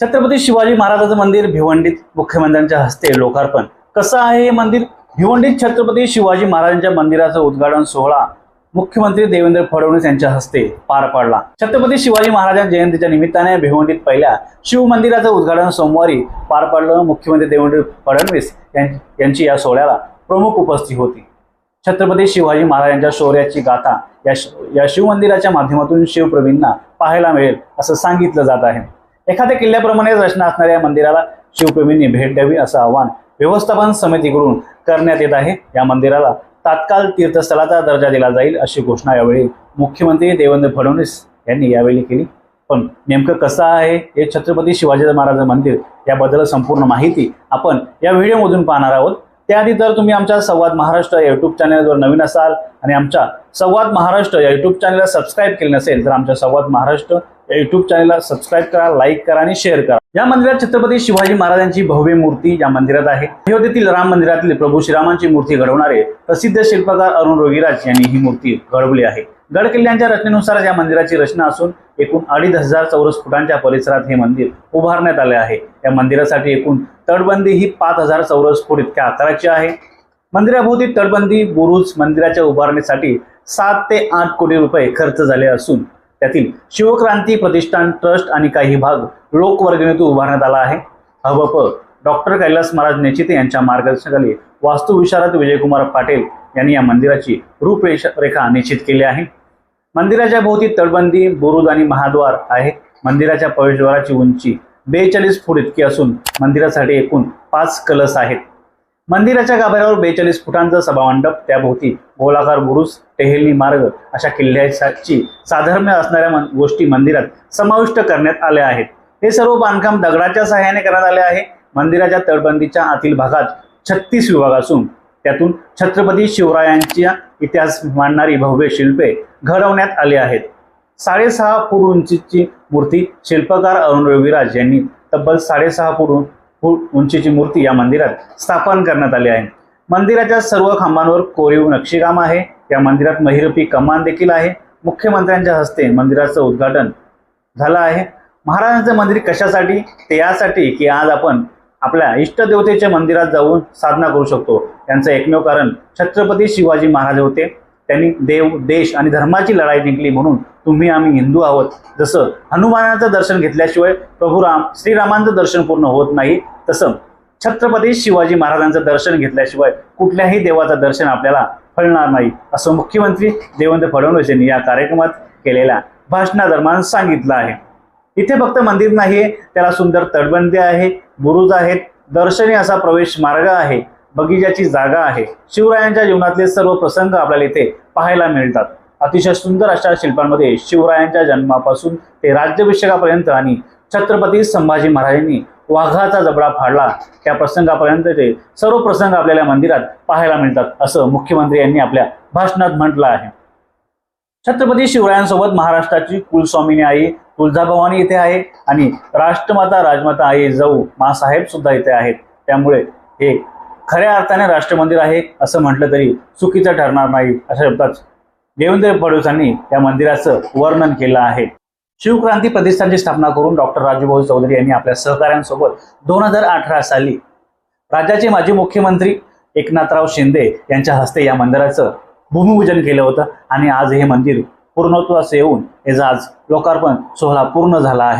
छत्रपती शिवाजी महाराजांचं मंदिर भिवंडीत मुख्यमंत्र्यांच्या हस्ते लोकार्पण. कसं आहे हे मंदिर? भिवंडीत छत्रपती शिवाजी महाराजांच्या मंदिराचं उद्घाटन सोहळा मुख्यमंत्री देवेंद्र फडणवीस यांच्या हस्ते पार पडला. छत्रपती शिवाजी महाराजांच्या जयंतीच्या निमित्ताने भिवंडीत पहिल्या शिव मंदिराचं उद्घाटन सोमवारी पार पडलं मुख्यमंत्री देवेंद्र फडणवीस यांची या सोहळ्याला प्रमुख उपस्थिती होती. छत्रपती शिवाजी महाराजांच्या शौर्याची गाथा या या शिवमंदिराच्या माध्यमातून शिवप्रवीणना पाहायला मिळेल असं सांगितलं जात आहे. एखाद्या किल्ल्याप्रमाणेच रचना असणाऱ्या या मंदिराला शिवप्रेमींनी भेट द्यावी असं आवाहन व्यवस्थापन समितीकडून करण्यात येत आहे. या मंदिराला तात्काळ तीर्थस्थळाचा दर्जा दिला जाईल अशी घोषणा यावेळी मुख्यमंत्री देवेंद्र फडणवीस यांनी यावेळी केली. पण नेमकं कसं आहे? हे छत्रपती शिवाजी महाराज मंदिर याबद्दल संपूर्ण माहिती आपण या व्हिडिओमधून पाहणार आहोत. त्याआधी जर तुम्ही आमच्या संवाद महाराष्ट्र या युट्यूब चॅनलवर नवीन असाल आणि आमच्या संवाद महाराष्ट्र या युट्यूब चॅनलला सबस्क्राईब केले नसेल तर आमच्या संवाद महाराष्ट्र या युट्यूब चॅनलला सबस्क्राईब करा लाईक करा आणि शेअर करा. या मंदिरात छत्रपती शिवाजी महाराजांची भव्य मूर्ती या मंदिरात आहे. अयोध्येतील राम मंदिरातील प्रभू श्रीरामांची मूर्ती घडवणारे प्रसिद्ध शिल्पकार अरुण रोगीराज यांनी ही मूर्ती घडवली आहे. गड किल्ल्यांच्या रचनेनुसार या मंदिराची रचना असून एकूण अडीच हजार चौरस फुटांच्या परिसरात हे मंदिर उभारण्यात आले आहे. या मंदिरासाठी एकूण तटबंदी ही पाच हजार चौरस फूट इतक्या आकाराची आहे. मंदिराभोवती तटबंदी बुरुज मंदिराच्या उभारणीसाठी सात ते आठ कोटी रुपये खर्च झाले असून त्यातील शिवक्रांती प्रतिष्ठान ट्रस्ट आणि काही भाग लोकवर्गणीतून उभारण्यात आला आहे. हबप डॉक्टर कैलास महाराज नेचिते यांच्या मार्गदर्शनाखाली वास्तुविशारद विजयकुमार पाटील यांनी या मंदिराची रूपरेषा रेखा निश्चित केली आहे. मंदिराच्या भोवती तटबंदी बुरुद आणि महाद्वार आहे. मंदिराच्या प्रवेशद्वाराची उंची बेचाळीस फूट इतकी असून मंदिरासाठी एकूण पाच कलस आहेत. मंदिराच्या गाभाऱ्यावर बेचाळीस फुटांचा सभामंडप त्याभोवती गोलाकार बुरुज टेहेली मार्ग अशा किल्ल्याची साधर्म्य असणाऱ्या मन- गोष्टी मंदिरात समाविष्ट करण्यात आल्या आहेत. हे सर्व बांधकाम दगडाच्या सहाय्याने करण्यात आले आहे. मंदिराच्या तटबंदीच्या आतील भागात छत्तीस विभाग असून त्यातून छत्रपती शिवरायांच्या इतिहास मांडणारी भव्य शिल्पे घडवण्यात आली आहेत. साडेसहा फूट उंचीची मूर्ती शिल्पकार अरुण रविराज यांनी तब्बल साडेसहा फूट फूट उंचीची मूर्ती या मंदिरात स्थापन करण्यात आली आहे. मंदिराच्या सर्व खांबांवर कोरीव नक्षीकाम आहे. या मंदिरात महिरपी कमान देखील आहे. मुख्यमंत्र्यांच्या हस्ते मंदिराचं उद्घाटन झालं आहे. महाराजांचं मंदिर कशासाठी? ते यासाठी की आज आपण आपल्या इष्टदेवतेच्या मंदिरात जाऊन साधना करू शकतो. त्यांचं एकमेव कारण छत्रपती शिवाजी महाराज होते. त्यांनी देव देश आणि धर्माची लढाई जिंकली म्हणून तुम्ही आम्ही हिंदू आहोत. जसं हनुमानाचं दर्शन घेतल्याशिवाय प्रभू राम श्रीरामांचं दर्शन पूर्ण होत नाही तसं छत्रपती शिवाजी महाराजांचं दर्शन घेतल्याशिवाय कुठल्याही देवाचं दर्शन आपल्याला फळणार नाही असं मुख्यमंत्री देवेंद्र फडणवीस यांनी या कार्यक्रमात केलेल्या भाषणादरम्यान सांगितलं आहे. इथे फक्त मंदिर नाहीये त्याला सुंदर तटबंदी आहे बुरुज आहेत दर्शनी असा प्रवेश मार्ग आहे बगीचाची जागा आहे. शिवरायांच्या जीवनातले सर्व प्रसंग आपल्याला इथे पाहायला मिळतात. अतिशय सुंदर अशा शिल्पांमध्ये शिवरायांच्या जन्मापासून ते राज्याभिषेकापर्यंत आणि छत्रपती संभाजी महाराजांनी वाघाचा जबडा फाडला. त्या प्रसंगापर्यंत ते सर्व प्रसंग आपल्याला मंदिरात पाहायला मिळतात असं मुख्यमंत्री यांनी आपल्या भाषणात म्हटलं आहे. छत्रपती शिवरायांसोबत महाराष्ट्राची कुलस्वामिनी आई तुळजाभवानी इथे आहे आणि राष्ट्रमाता राजमाता आई जाऊ मासाहेब सुद्धा इथे आहेत. त्यामुळे हे खऱ्या अर्थाने राष्ट्रमंदिर आहे असं म्हटलं तरी चुकीचं ठरणार नाही अशा शब्दात देवेंद्र फडणवीसांनी या मंदिराचं वर्णन केलं आहे. शिवक्रांती प्रतिष्ठानची स्थापना करून डॉक्टर राजूभाऊ चौधरी यांनी आपल्या सहकाऱ्यांसोबत दोन हजार अठरा साली राज्याचे माजी मुख्यमंत्री एकनाथराव शिंदे यांच्या हस्ते या मंदिराचं भूमिपूजन केलं होतं. आणि आज हे मंदिर पूर्णत्वास येऊन याचा आज लोकार्पण सोहळा पूर्ण झाला आहे.